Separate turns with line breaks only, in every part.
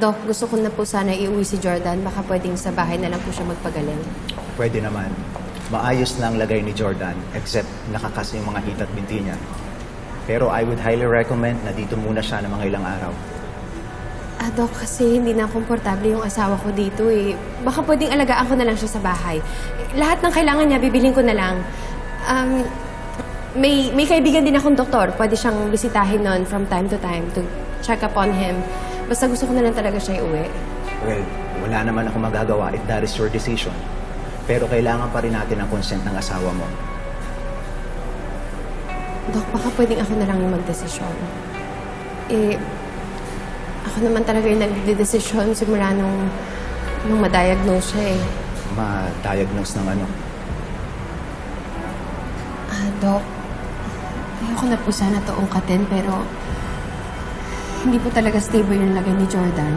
Doc, gusto ko na po sana iuwi si Jordan. Baka pwedeng sa bahay na lang po siya magpagaling.
Pwede naman. Maayos na ang lagay ni Jordan, except nakakas yung mga hit at binti niya. Pero I would highly recommend na dito muna siya ng mga ilang araw.
Ah, Doc, kasi hindi na komportable yung asawa ko dito eh. Baka pwedeng alagaan ko na lang siya sa bahay. Lahat ng kailangan niya, bibiling ko na lang. Um, may, may kaibigan din akong doktor. Pwede siyang bisitahin nun from time to time to check upon him. Basta gusto ko na lang talaga siya iuwi.
Well, wala naman ako magagawa if that is your decision. Pero kailangan pa rin natin ang consent ng asawa mo.
Dok, baka pwedeng ako na lang yung magdesisyon. Eh, ako naman talaga yung nagdedesisyon simula nung, nung ma-diagnose siya eh.
Ma-diagnose ng ano.
Ah, Dok, ayoko na po sana to ungkatin pero hindi po talaga stable yung lagay ni Jordan.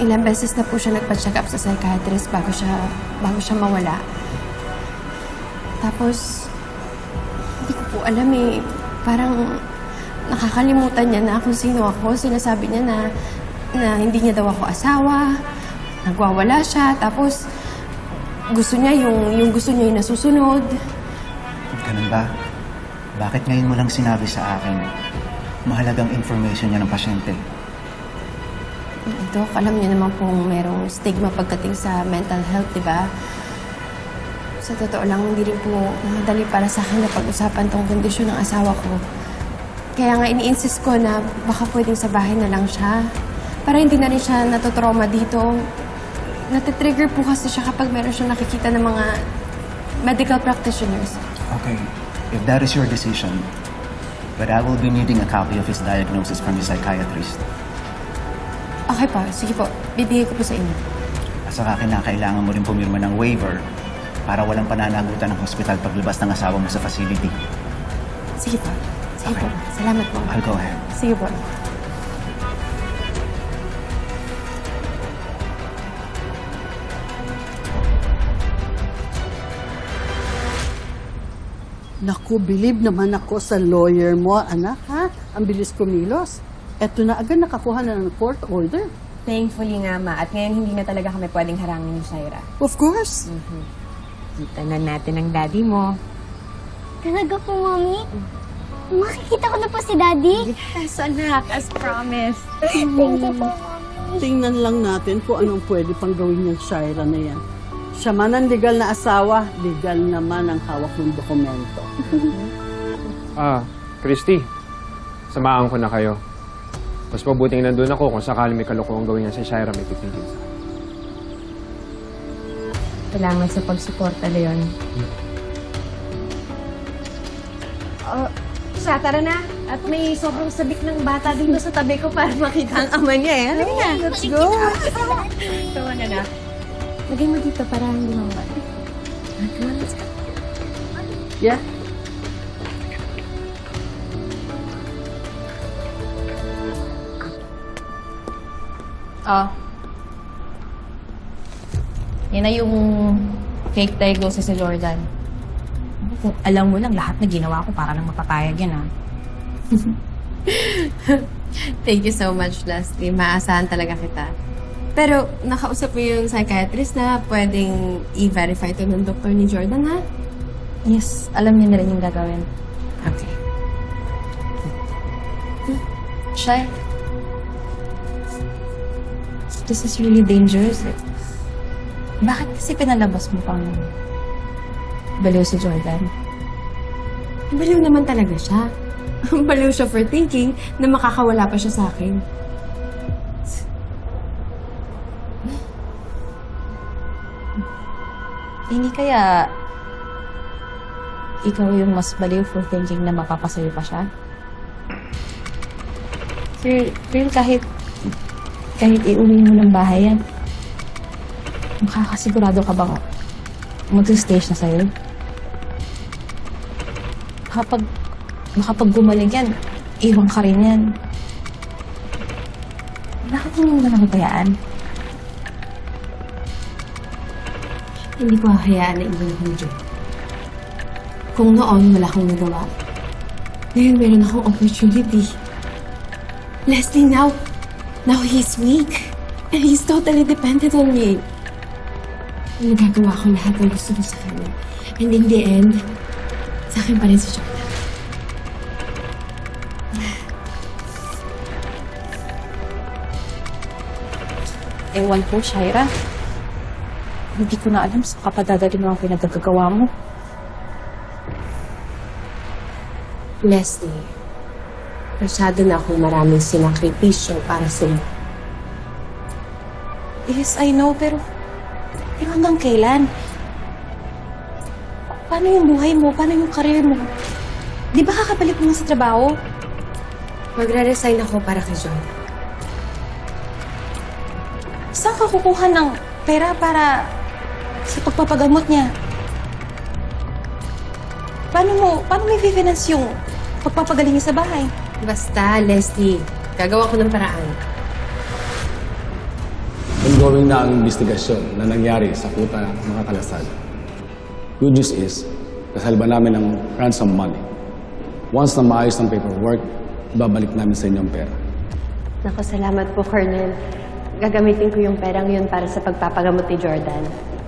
Ilang beses na po siya nagpa-check up sa psychiatrist bago siya, bago siya mawala. Tapos, hindi ko po alam eh. Parang nakakalimutan niya na kung sino ako. Sinasabi niya na, na hindi niya daw ako asawa. Nagwawala siya. Tapos, gusto niya yung, yung gusto niya yung nasusunod.
Ganun ba? Bakit ngayon mo lang sinabi sa akin mahalagang information niya ng pasyente?
Dok, alam niyo naman pong merong stigma pagdating sa mental health, di ba? Sa totoo lang, hindi rin po madali para sa akin na pag-usapan tong kondisyon ng asawa ko. Kaya nga ini-insist ko na baka pwedeng sa bahay na lang siya. Para hindi na rin siya natotrauma dito. Natitrigger po kasi siya kapag meron siyang nakikita ng mga medical practitioners.
Okay, if that is your decision, but I will be needing a copy of his diagnosis from his psychiatrist.
Okay po, sige po. Bibigay ko po sa inyo.
At saka kinakailangan mo rin pumirma ng waiver para walang pananagutan ng hospital paglabas ng asawa mo sa facility.
Sige po. Sige
Okay.
po. Salamat po.
I'll go ahead.
Sige po.
Naku, believe naman ako sa lawyer mo, anak, ha? Ang bilis kumilos. Eto na agad nakakuha na ng court order.
Thankfully nga, Ma. At ngayon, hindi na talaga kami pwedeng harangin ni Shaira.
Of course.
Kita na natin ang daddy mo.
Talaga po, Mami? Makikita ko na po si Daddy.
Yes, anak. As promised.
Thank you po, Mami.
Tingnan lang natin kung anong pwede pang gawin yung Shira na yan. Siya man ang legal na asawa, legal naman ang hawak ng dokumento.
Ah, Christy. Samahan ko na kayo. Mas mabuting nandun ako kung sakali may kalokohang gawin niya si Shira may pipigil.
Salamat sa pagsuporta, Leon. Oh, siya, tara na. At may sobrang sabik ng bata dito sa tabi ko para makita ang ama niya eh. Halika na. Let's go. Tawa na na. Lagay mo dito para hindi. Come on, let's go.
Yeah?
Ah. Yan na yung fake diagnosis si Jordan.
Kung alam mo lang lahat na ginawa ko para lang mapapayag yan ah.
Thank you so much, Leslie. Maasahan talaga kita. Pero nakausap mo yung psychiatrist na pwedeng i-verify to ng doktor ni Jordan, ha?
Yes, alam niya na rin yung gagawin.
Okay.
Shy. This is really dangerous. eh. Bakit kasi pinalabas mo pang baliw si Jordan?
Baliw naman talaga siya. Baliw siya for thinking na makakawala pa siya sa akin.
Hindi kaya ikaw yung mas baliw for thinking na mapapasayo pa siya? Sir, Phil, kahit kahit iuwi mo ng bahay yan, makakasigurado ka bang mag-stay siya sa'yo? Kapag makapag gumaling yan, iwan ka rin yan. Bakit hindi mo na nabayaan?
Hindi ko hahayaan na ako ni Jordan. Kung noon wala akong nagawa, ngayon meron akong opportunity. Leslie, now, Now he's weak. And he's totally dependent on me. Nagagawa ko lahat ng gusto ko sa kanya. And in the end, sa akin pa rin si Jordan.
Ewan ko, Shaira. Hindi ko na alam sa kapadadali mo ang pinagagagawa mo.
Leslie, masyado na akong maraming sinakripisyo para sa iyo.
Yes, I know, pero... Pero hanggang kailan? Paano yung buhay mo? Paano yung career mo? Di ba kakabalik mo nga sa trabaho?
Magre-resign ako para kay Jordan.
Saan ka kukuha ng pera para sa pagpapagamot niya? Paano mo, paano may finance yung pagpapagaling niya sa bahay?
Basta, Leslie, gagawa ko ng paraan.
Ongoing na ang investigasyon na nangyari sa kuta ng mga kalasal. Good news is, kasalba namin ng ransom money. Once na maayos ang paperwork, ibabalik namin sa inyo ang pera.
Naku, salamat po, Colonel. Gagamitin ko yung perang yun para sa pagpapagamot ni Jordan.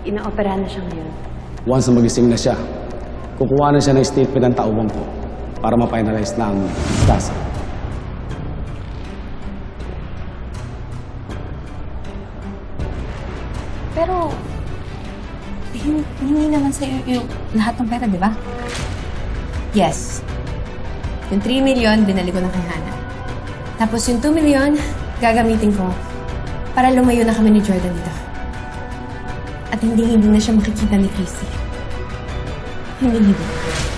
Inooperahan na siya ngayon.
Once na magising na siya, kukuha na siya ng statement ng tauwang ko para ma-finalize na ang kasa.
Pero, hin- hindi naman sa yung lahat ng pera, di ba?
Yes. Yung 3 million, binalik ko na kay Hannah. Tapos yung 2 million, gagamitin ko para lumayo na kami ni Jordan dito. At hindi hindi na siya makikita ni Chrissy. Hindi hindi.